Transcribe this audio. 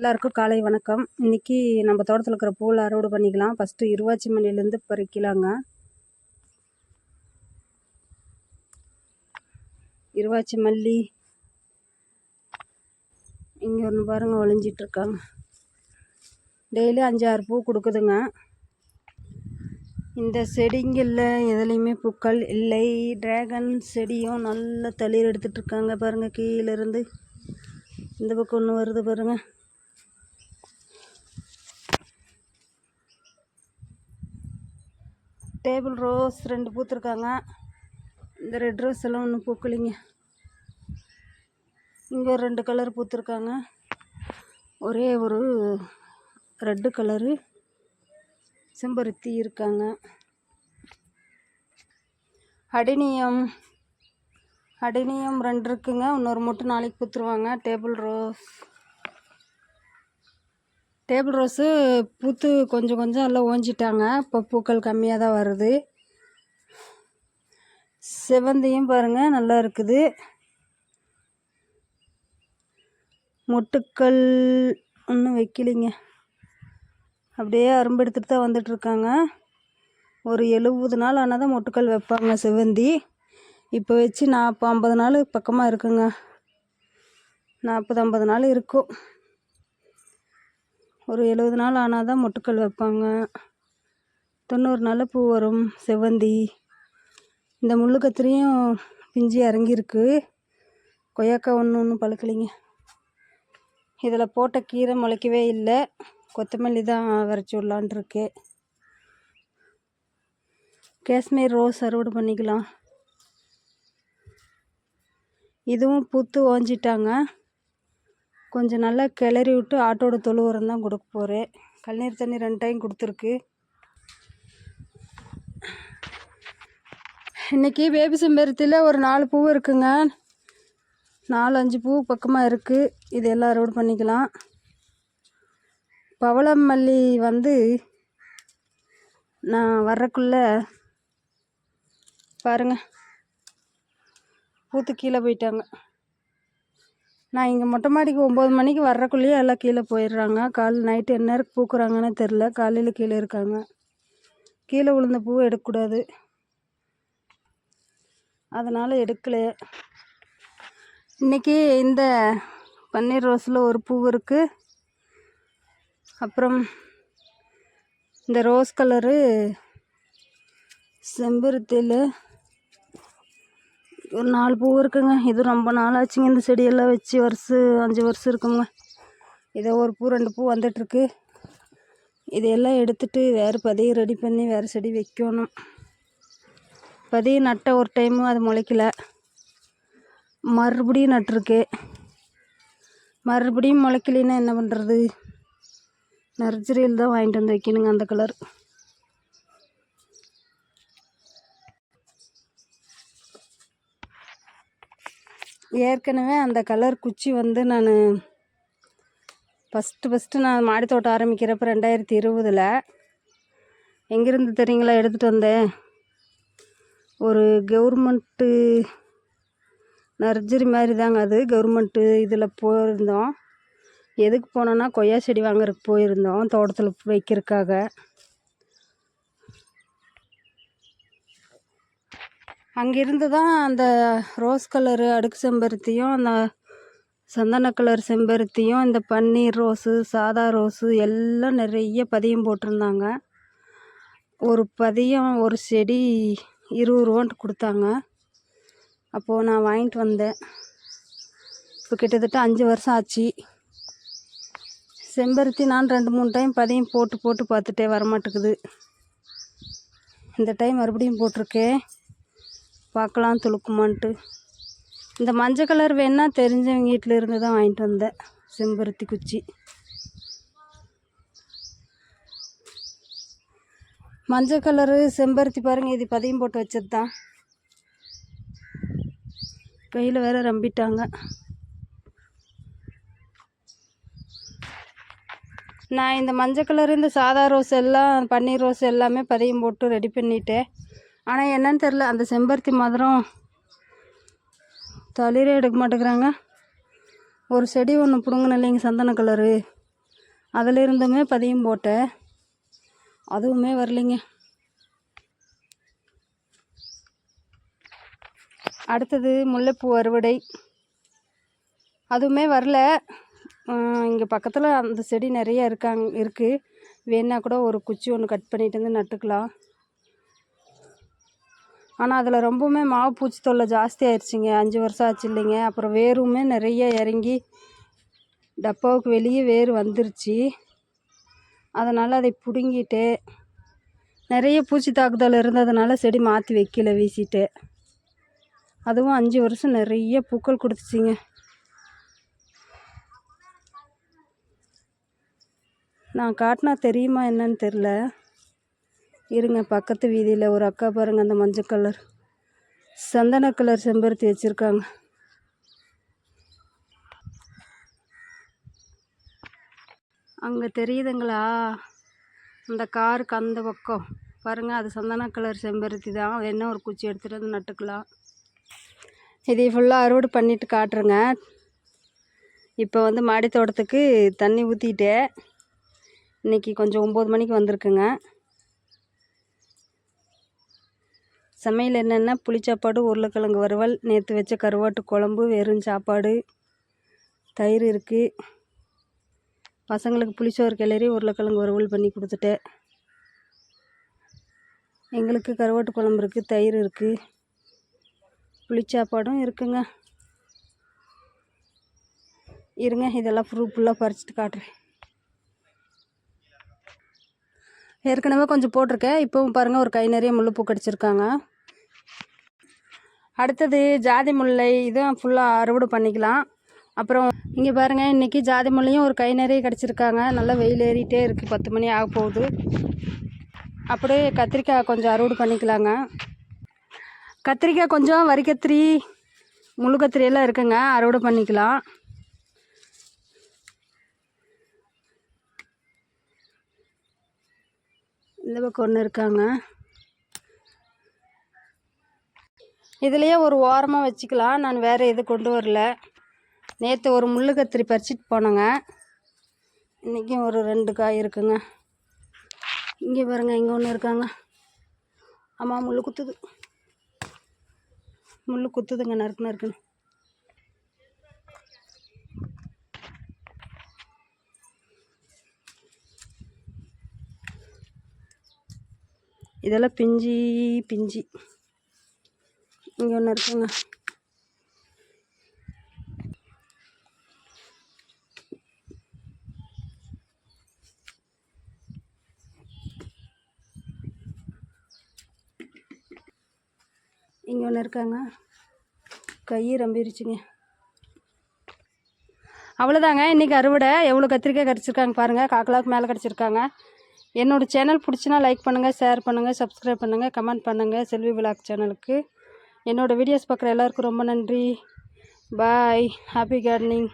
எல்லாருக்கும் காலை வணக்கம். இன்னைக்கு நம்ம தோட்டத்தில் இருக்கிற பூவில் அறுவடை பண்ணிக்கலாம். ஃபஸ்ட்டு இருவாச்சி மல்லியிலேருந்து பறிக்கலாங்க. இருவாச்சி மல்லி. இங்கே ஒன்று பாருங்க ஒளிஞ்சிட்ருக்காங்க டெய்லி அஞ்சாறு பூ கொடுக்குதுங்க. இந்த செடிங்களில் எதுலேயுமே பூக்கள் இல்லை. டிராகன் செடியும் நல்ல தளிர் எடுத்துகிட்ருக்காங்க பாருங்கள் கீழேருந்து இந்த பக்கம் ஒன்று வருது பாருங்கள் டேபிள் ரோஸ் ரெண்டு பூத்துருக்காங்க. இந்த ரெட் ரோஸ் எல்லாம் ஒன்றும் பூக்கலிங்க. இங்கே ஒரு ரெண்டு கலர் பூத்துருக்காங்க. ஒரே ஒரு ரெட்டு கலரு செம்பருத்தி இருக்காங்க. அடினியம். அடினியம் ரெண்டு இருக்குங்க. இன்னொரு மட்டும் நாளைக்கு பூத்துருவாங்க. Table rose. டேபிள் ரோஸு பூத்து கொஞ்சம் கொஞ்சம் எல்லாம் ஓஞ்சிட்டாங்க. இப்போ பூக்கள் கம்மியாக தான் வருது. செவந்தியும் பாருங்கள் நல்லா இருக்குது. மொட்டுக்கள் ஒன்றும் வைக்கலிங்க. அப்படியே அரும்பு எடுத்துகிட்டு தான் வந்துட்டுருக்காங்க ஒரு எழுபது நாள் ஆனால் தான் மொட்டுக்கள் வைப்பாங்க செவந்தி இப்போ வச்சு நாற்பது ஐம்பது நாள் பக்கமாக இருக்குங்க. நாற்பது ஐம்பது நாள் இருக்கும். ஒரு எழுபது நாள் ஆனால் தான் மொட்டுக்கள் வைப்பாங்க. தொண்ணூறு நாளில் பூ வரும் செவ்வந்தி. இந்த முள்ளு கத்திரியும் பிஞ்சு இறங்கியிருக்கு கொய்யாக்காய் ஒன்று ஒன்றும் பழுக்கலைங்க. இதில் போட்ட கீரை முளைக்கவே இல்லை. கொத்தமல்லி தான் விரைச்சி விடலான் காஷ்மீர் ரோஸ் அறுவடை பண்ணிக்கலாம். இதுவும் பூத்து ஓஞ்சிட்டாங்க. கொஞ்சம் நல்லா கிளறி விட்டு ஆட்டோட தொழு உரம் தான் கொடுக்க போகிறேன் கழுநீர் தண்ணி ரெண்டு டைம் கொடுத்துருக்கு. இன்றைக்கி பேபி செம்பருத்தியில் ஒரு நாலு பூ இருக்குங்க. நாலு அஞ்சு பூ பக்கமாக இருக்குது இது எல்லாம் அறுவடை பண்ணிக்கலாம். பவளம் மல்லி வந்து நான் வர்றக்குள்ளே பாருங்கள் பூத்து கீழே போயிட்டாங்க. நான் இங்கே மொட்டை மாடிக்கு ஒம்பது மணிக்கு வர்றக்குள்ளேயே எல்லாம் கீழே போயிடுறாங்க. கால் நைட்டு என்ன நேரம் பூக்குறாங்கன்னு தெரில காலையில் கீழே இருக்காங்க. கீழே விழுந்த பூவை எடுக்கக்கூடாது. அதனால் எடுக்கலை இன்றைக்கி இந்த பன்னீர் ரோஸில் ஒரு பூ இருக்குது அப்புறம் இந்த ரோஸ் கலரு செம்பருத்தியில் ஒரு நாலு பூ இருக்குங்க. இது ரொம்ப நாள் ஆச்சுங்க இந்த செடியெல்லாம் வச்சு வருஷம் அஞ்சு வருஷம் இருக்குங்க. இதோ ஒரு பூ ரெண்டு பூ வந்துட்டுருக்கு. இதையெல்லாம் எடுத்துட்டு வேறு பதிய ரெடி பண்ணி வேறு செடி வைக்கணும். பதிய நட்ட ஒரு டைமும் அது முளைக்கல. மறுபடியும் நட்டிருக்கு. மறுபடியும் முளைக்கலைன்னா என்ன பண்ணுறது நர்ஜரியில் தான் வாங்கிட்டு வந்து வைக்கணுங்க அந்த கலர் ஏற்கனவே அந்த கலர் குச்சி வந்து நான் ஃபஸ்ட்டு ஃபஸ்ட்டு நான் மாடி தோட்டம் ஆரம்பிக்கிறப்ப ரெண்டாயிரத்தி இருபதில். எங்கேருந்து தெரியுங்களா எடுத்துகிட்டு வந்தேன். ஒரு கவுர்மெண்ட்டு நர்ஜரி மாதிரி தாங்க அது. கவர்மெண்ட்டு இதில் போயிருந்தோம். எதுக்கு போனோன்னா கொய்யா செடி வாங்குறதுக்கு போயிருந்தோம் தோட்டத்தில் வைக்கிறதுக்காக. அங்கேருந்து தான் அந்த ரோஸ் கலரு அடுக்கு செம்பருத்தியும் அந்த சந்தன கலர் செம்பருத்தியும் இந்த பன்னீர் ரோஸு சாதா ரோஸு எல்லாம் நிறைய பதியம் போட்டிருந்தாங்க. ஒரு பதியம் ஒரு செடி இருபது ரூபான்ட்டு கொடுத்தாங்க. அப்போது நான் வாங்கிட்டு வந்தேன். இப்போ கிட்டத்தட்ட அஞ்சு வருஷம் ஆச்சு. செம்பருத்தி நான் ரெண்டு மூணு டைம் பதியம் போட்டு போட்டு பார்த்துட்டே வரமாட்டேக்குது இந்த டைம் மறுபடியும் போட்டிருக்கேன். பார்க்கலாம் துளுக்குமான்ட்டு. இந்த மஞ்சள் கலர் வேணால் தெரிஞ்சவங்க வீட்டில் இருந்து தான் வாங்கிட்டு வந்தேன் செம்பருத்தி குச்சி. மஞ்சள் கலரு செம்பருத்தி பாருங்கள் இது பதியம் போட்டு வச்சது தான் கையில் வேற ரம்பிட்டாங்க. நான் இந்த மஞ்சள் கலர் இந்த சாதா ரோஸ் எல்லாம் பன்னீர் ரோஸ் எல்லாமே பதியம் போட்டு ரெடி பண்ணிட்டேன். ஆனால் என்னன்னு தெரில அந்த செம்பருத்தி மதுரம் தளிரே எடுக்க மாட்டேங்கிறாங்க. ஒரு செடி ஒன்று பிடுங்கணும் இல்லைங்க சந்தன கலரு. அதில் இருந்துமே பதியம் போட்டேன். அதுவுமே வரலைங்க. அடுத்தது முல்லைப்பூ அறுவடை. அதுவுமே வரல. இங்கே பக்கத்தில் அந்த செடி நிறைய இருக்காங்க இருக்குது வேணா கூட ஒரு குச்சி ஒன்று கட் பண்ணிட்டு வந்து நட்டுக்கலாம். ஆனால் அதில் ரொம்பவுமே மாவு பூச்சி தொல்லை ஜாஸ்தி ஆயிடுச்சுங்க அஞ்சு வருஷம் ஆச்சு இல்லைங்க. அப்புறம் வேருமே நிறைய இறங்கி டப்பாவுக்கு வெளியே வேர் வந்துருச்சு. அதனால் அதை பிடுங்கிட்டு நிறைய பூச்சி தாக்குதல் இருந்ததுனால செடி மாற்றி வைக்கல வீசிட்டு. அதுவும் அஞ்சு வருஷம் நிறைய பூக்கள் கொடுத்துச்சிங்க. நான் காட்டினா தெரியுமா என்னன்னு தெரில இருங்க பக்கத்து வீதியில் ஒரு அக்கா பாருங்கள் அந்த மஞ்சள் கலர். சந்தன கலர் செம்பருத்தி வச்சுருக்காங்க. அங்கே தெரியுதுங்களா? அந்த காருக்கு அந்த பக்கம். பாருங்கள் அது சந்தன கலர் செம்பருத்தி தான். வேணா ஒரு குச்சி எடுத்துகிட்டு வந்து நட்டுக்கலாம். இதை ஃபுல்லாக அறுவடை பண்ணிட்டு காட்டுறேங்க. இப்போ வந்து மாடி தோட்டத்துக்கு தண்ணி ஊற்றிட்டேன் இன்றைக்கி கொஞ்சம் ஒம்பது மணிக்கு வந்திருக்குங்க. சமையல் என்னென்னா புளிச்சாப்பாடு உருளைக்கிழங்கு வறுவல் நேற்று வச்ச கருவாட்டு குழம்பு வெறும் சாப்பாடு தயிர் இருக்குது பசங்களுக்கு புளிச்சோறு கிளறி உருளைக்கிழங்கு வறுவல் பண்ணி கொடுத்துட்டேன். எங்களுக்கு கருவாட்டு குழம்பு இருக்குது தயிர் இருக்குது புளிச்சாப்பாடும் இருக்குங்க. இருங்க இதெல்லாம் ஃப்ரூட் ஃபுல்லாக பறிச்சுட்டு காட்டுறேன். ஏற்கனவே கொஞ்சம் போட்டிருக்கேன் இப்போவும் பாருங்கள் ஒரு கை நிறைய முள்ளுப்பூ கடிச்சிருக்காங்க. அடுத்தது ஜாதி முல்லை இதுவும் ஃபுல்லாக அறுவடை பண்ணிக்கலாம். அப்புறம் இங்கே பாருங்கள் இன்றைக்கி ஜாதி முல்லையும் ஒரு கை நிறைய கிடச்சிருக்காங்க. நல்லா வெயில் ஏறிட்டே இருக்குது பத்து மணி ஆக போகுது. அப்படியே கத்திரிக்காய் கொஞ்சம் அறுவடை பண்ணிக்கலாங்க. கத்திரிக்காய் கொஞ்சம் வரி கத்திரி முழு கத்திரி எல்லாம் இருக்குங்க. அறுவடை பண்ணிக்கலாம். இந்த பக்கம் ஒன்று இருக்காங்க. இதுலேயே ஒரு ஓரமாக வச்சுக்கலாம். நான் வேறு எது கொண்டு வரல. நேற்று ஒரு முள்ளு கத்திரி பறிச்சிட்டு போனேங்க. இன்றைக்கும் ஒரு ரெண்டு காய் இருக்குங்க. இங்கே பாருங்க இங்கே ஒன்று இருக்காங்க. ஆமாம் முள் குத்துது. முள் குத்துதுங்க நறுக்கு நறுக்குன்னு. இதெல்லாம் பிஞ்சி பிஞ்சி. இங்கே ஒன்று இருக்குங்க. இங்கே ஒன்று இருக்காங்க. கை ரம்பிருச்சுங்க. அவ்வளோதாங்க இன்றைக்கி அறுவடை. எவ்வளோ கத்திரிக்காய் கிடச்சிருக்காங்க பாருங்கள் காக்கலாவுக்கு மேலே கிடச்சிருக்காங்க. என்னோடய சேனல் பிடிச்சினா லைக் பண்ணுங்கள் ஷேர் பண்ணுங்கள் சப்ஸ்கிரைப் பண்ணுங்கள் கமெண்ட் பண்ணுங்கள் செல்வி விலாக் சேனலுக்கு என்னோடய வீடியோஸ் பார்க்குற எல்லாருக்கும் ரொம்ப நன்றி. பாய் ஹாப்பி கார்டனிங்